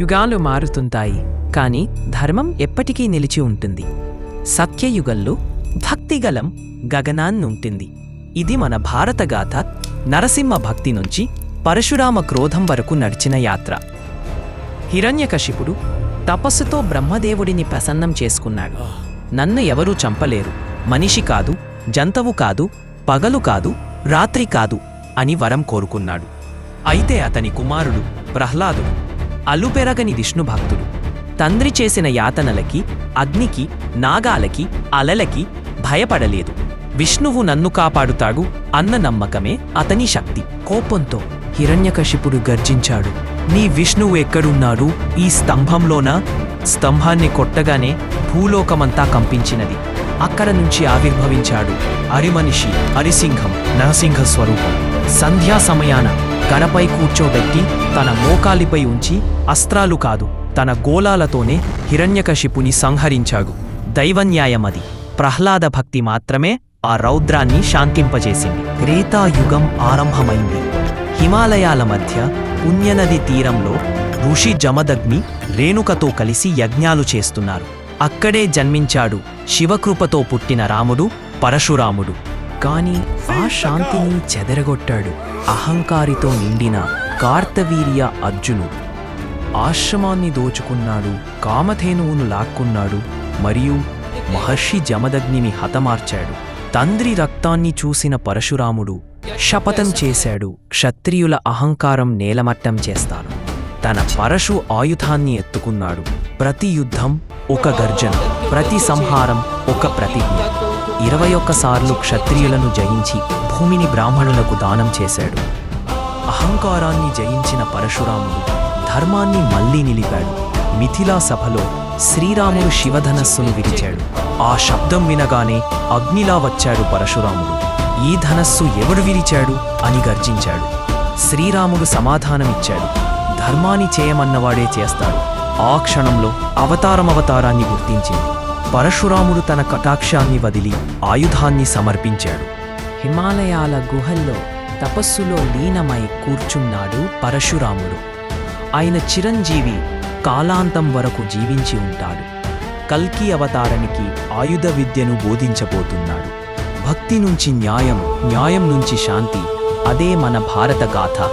యుగాలు మారుతుంటాయి కానీ ధర్మం ఎప్పటికీ నిలిచి ఉంటుంది. సత్యయుగంలో భక్తిగలం గగనాన్నుంటుంది. ఇది మన భారతగాథ నరసింహ భక్తి నుంచి పరశురామ క్రోధం వరకు నడిచిన యాత్ర. హిరణ్యకశిపుడు తపస్సుతో బ్రహ్మదేవుడిని ప్రసన్నం చేసుకున్నాడు. నన్ను ఎవరూ చంపలేరు. మనిషి కాదు జంతవు కాదు పగలు కాదు రాత్రి కాదు అని వరం కోరుకున్నాడు. అయితే అతని కుమారుడు ప్రహ్లాదుడు అలుపెరగని విష్ణు భక్తుడు. తండ్రి చేసిన యాతనలకి అగ్నికి నాగాలకి అలలకి భయపడలేదు. విష్ణువు నన్ను కాపాడుతాడు అన్న నమ్మకమే అతని శక్తి. కోపంతో హిరణ్యకశిపుడు గర్జించాడు. నీ విష్ణువు ఎక్కడున్నాడు? ఈ స్తంభంలోనా? స్తంభాన్ని కొట్టగానే భూలోకమంతా కంపించినది. అక్కడ నుంచి ఆవిర్భవించాడు అరిమనిషి అరిసింహం నరసింహ స్వరూపం సంధ్యా సమయాన గడపై కూర్చోబెట్టి తన మోకాలిపై ఉంచి అస్త్రాలు కాదు తన గోళాలతోనే హిరణ్యకశిపుని సంహరించాడు దైవన్యాయమది. ప్రహ్లాద భక్తి మాత్రమే ఆ రౌద్రాన్ని శాంతింపజేసింది. త్రేతాయుగం ఆరంభమైంది. హిమాలయాల మధ్య పుణ్యనది తీరంలో ఋషి జమదగ్ని రేణుకతో కలిసి యజ్ఞాలు చేస్తున్నారు. అక్కడే జన్మించాడు శివకృపతో పుట్టిన రాముడు పరశురాముడు. కానీ ఆ శాంతిని చెదరగొట్టాడు. అహంకారితో నిండిన కార్తవీర్య అర్జునుడు ఆశ్రమాన్ని దోచుకున్నాడు కామధేనువును లాక్కున్నాడు మరియు మహర్షి జమదగ్నిని హతమార్చాడు. తండ్రి రక్తాన్ని చూసిన పరశురాముడు శపథం చేశాడు. క్షత్రియుల అహంకారం నేలమట్టం చేస్తాను. తన పరశు ఆయుధాన్ని ఎత్తుకున్నాడు. ప్రతి యుద్ధం ఒక గర్జన ప్రతి సంహారం ఒక ప్రతిజ్ఞ. ఇరవై ఒక్కసార్లు క్షత్రియులను జయించి భూమిని బ్రాహ్మణులకు దానం చేశాడు. అహంకారాన్ని జయించిన పరశురాముడు ధర్మాన్ని మళ్ళీ నిలిపాడు. మిథిలా సభలో శ్రీరాముడు శివధనస్సును విరిచాడు. ఆ శబ్దం వినగానే అగ్నిలా వచ్చాడు పరశురాముడు. ఈ ధనస్సు ఎవడు విరిచాడు అని గర్జించాడు. శ్రీరాముడు సమాధానమిచ్చాడు. ధర్మాన్ని చేయమన్నవాడే చేస్తాడు. ఆ క్షణంలో అవతారం అవతారాన్ని గుర్తించింది. పరశురాముడు తన కటాక్షాన్ని వదిలి ఆయుధాన్ని సమర్పించాడు. హిమాలయాల గుహల్లో తపస్సులో లీనమై కూర్చున్నాడు పరశురాముడు. ఆయన చిరంజీవి కాలాంతం వరకు జీవించి ఉంటాడు. కల్కి అవతారానికి ఆయుధ విద్యను బోధించబోతున్నాడు. భక్తి నుంచి న్యాయం న్యాయం నుంచి శాంతి అదే మన భారత గాథ.